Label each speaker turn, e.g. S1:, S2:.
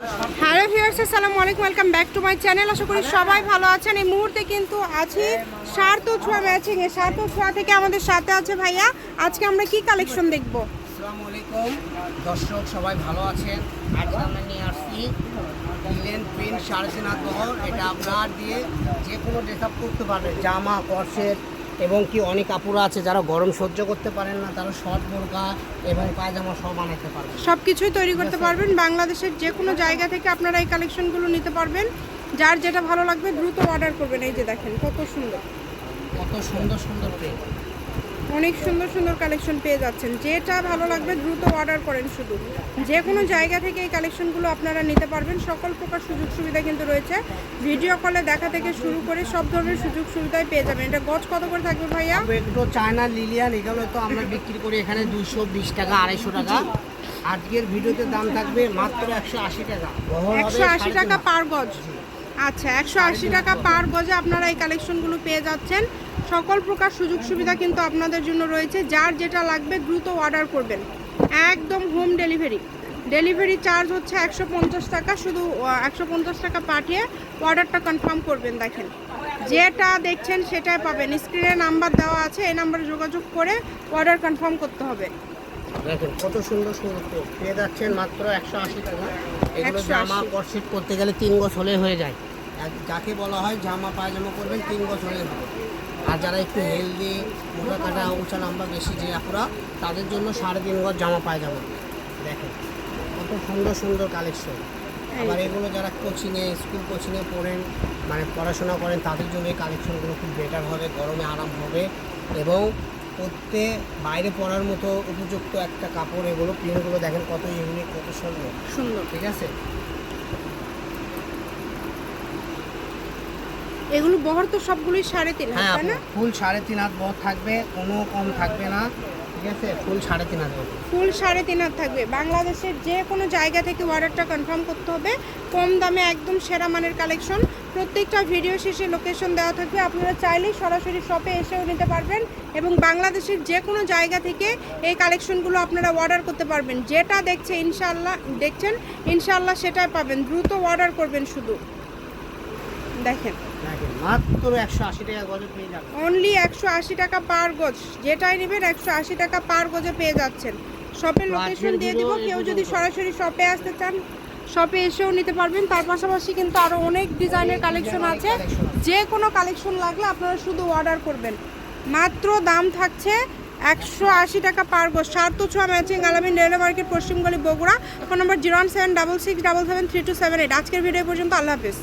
S1: Hello viewers আসসালামু আলাইকুম welcome back to my channel আশা করি সবাই ভালো আছেন। এই মুহূর্তে কিন্তু আছি সার্থ ছোঁয়া ম্যাচিং এ সার্থ ছোঁয়া থেকে আমাদের সাথে আছে ভাইয়া। আজকে আমরা কি কালেকশন দেখব?
S2: আসসালামু আলাইকুম। দর্শক, সবাই ভালো আছেন? আজকে আমরা নিয়ে আসছি লিলেন প্রিন্ট সাড়ে হাত এটা আপনার দিয়ে যে কোনো ড্রেস আপ করতে পারবেন। জামা কর্সেট এবং কি অনেক কাপড় আছে যারা গরম সহ্য করতে পারেন না তারা শর্ট বোরকা এবং পায়জামা সব বানাতে পারবেন।
S1: সব কিছুই তৈরি করতে পারবেন। বাংলাদেশের যে কোনো জায়গা থেকে আপনারা এই কালেকশনগুলো নিতে পারবেন। যার যেটা ভালো লাগবে দ্রুত অর্ডার করবেন। এই যে দেখেন কত সুন্দর।
S2: কত সুন্দর সুন্দর প্রিন্ট
S1: অনেক সুন্দর সুন্দর কালেকশন পেয়ে যাচ্ছেন। যেটা ভালো লাগবে দ্রুত অর্ডার করেন শুধু। যে কোনো জায়গা থেকে এই কালেকশনগুলো আপনারা নিতে পারবেন। সকল প্রকার সুযোগ সুবিধা কিন্তু রয়েছে। ভিডিও কলে দেখা থেকে শুরু করে সব ধরনের সুযোগ সুবিধাই পেয়ে যাবেন। এটা গজ কত করে থাকবে ভাইয়া?
S2: এগুলো চায়না লিলিয়ান এগুলো তো আমরা বিক্রি করি এখানে দুশো বিশ টাকা আড়াইশো টাকা। আজকের ভিডিওতে দাম থাকবে মাত্র একশো আশি টাকা।
S1: একশো আশি টাকা পার গজ। আচ্ছা একশো আশি টাকা পার গজে আপনারা এই কালেকশনগুলো পেয়ে যাচ্ছেন। সকল প্রকার সুযোগ সুবিধা কিন্তু আপনাদের জন্য রয়েছে। যার যেটা লাগবে দ্রুত অর্ডার করবেন। একদম হোম ডেলিভারি ডেলিভারি চার্জ হচ্ছে একশো পঞ্চাশ টাকা। শুধু একশো পঞ্চাশ টাকা পাঠিয়ে অর্ডারটা কনফার্ম করবেন দেখেন। যেটা দেখছেন সেটাই পাবেন। স্ক্রিনে নাম্বার দেওয়া আছে এই নাম্বারে যোগাযোগ করে অর্ডার কনফার্ম করতে হবে।
S2: দেখেন কত সুন্দর সুন্দর পেয়ে যাচ্ছেন মাত্র একশো আশি টাকা। এগুলো
S1: 180
S2: জামা করতে গেলে তিন গজ হলে হয়ে যায়। যাকে বলা হয় জামা পায়জামা করবেন তিন হবে। আর যারা একটু হেলদি মোটা কাটা উঁচা লম্বা বেশি যে আপুরা তাদের জন্য সাড়ে তিন গজ জামা পায়জামা। দেখেন কত সুন্দর সুন্দর কালেকশন আবার এগুলো যারা কোচিংয়ে স্কুল কোচিংয়ে পড়েন মানে পড়াশোনা করেন তাদের জন্য এই কালেকশনগুলো খুব বেটার হবে গরমে আরাম হবে এবং পরতে বাইরে পরার মতো উপযুক্ত একটা কাপড় এগুলো প্রিন্টগুলো দেখেন কত ইউনিক কত সুন্দর।
S1: সুন্দর।
S2: ঠিক আছে?
S1: এগুলো বহর তো সবগুলোই সাড়ে তিন হাত,
S2: হ্যাঁ
S1: তাই না?
S2: ফুল সাড়ে তিন হাত বহর থাকবে কোনো কম থাকবে না ঠিক আছে? ফুল সাড়ে তিন হাত
S1: ফুল সাড়ে তিন হাত থাকবে। বাংলাদেশের যে কোনো জায়গা থেকে অর্ডারটা কনফার্ম করতে হবে। কম দামে একদম সেরা মানের কালেকশন প্রত্যেকটা ভিডিও শেষে লোকেশন দেওয়া থাকবে। আপনারা চাইলেই সরাসরি শপে এসেও নিতে পারবেন এবং বাংলাদেশের যে কোনো জায়গা থেকে এই কালেকশনগুলো আপনারা অর্ডার করতে পারবেন। যেটা দেখছে ইনশাল্লাহ দেখছেন ইনশাল্লাহ সেটাই পাবেন। দ্রুত অর্ডার করবেন শুধু। দেখেন
S2: দেখেন। মাত্র একশো আশি টাকা গজে পেয়ে যাবেন।
S1: অনলি একশো আশি টাকা পার গজ। যেটাই নেবেন একশো আশি টাকা পার গজে পেয়ে যাচ্ছেন। শপের
S2: তো
S1: লোকেশন দিয়ে দিব। কেউ যদি সরাসরি শপে আসতে চান শপে এসেও নিতে পারবেন। তার পাশাপাশি কিন্তু আরও অনেক ডিজাইনের কালেকশন
S2: আছে।
S1: যে কোনো কালেকশন লাগলে আপনারা শুধু অর্ডার করবেন। মাত্র দাম থাকছে একশো আশি টাকা পার গজ। সার্থ ছোঁয়া matching Alamin railway market পশ্চিমগলি Bogura. Phone number zero one seven double six double seven three two seven eight. আজকের ভিডিও পর্যন্ত আল্লাহ হাফিজ।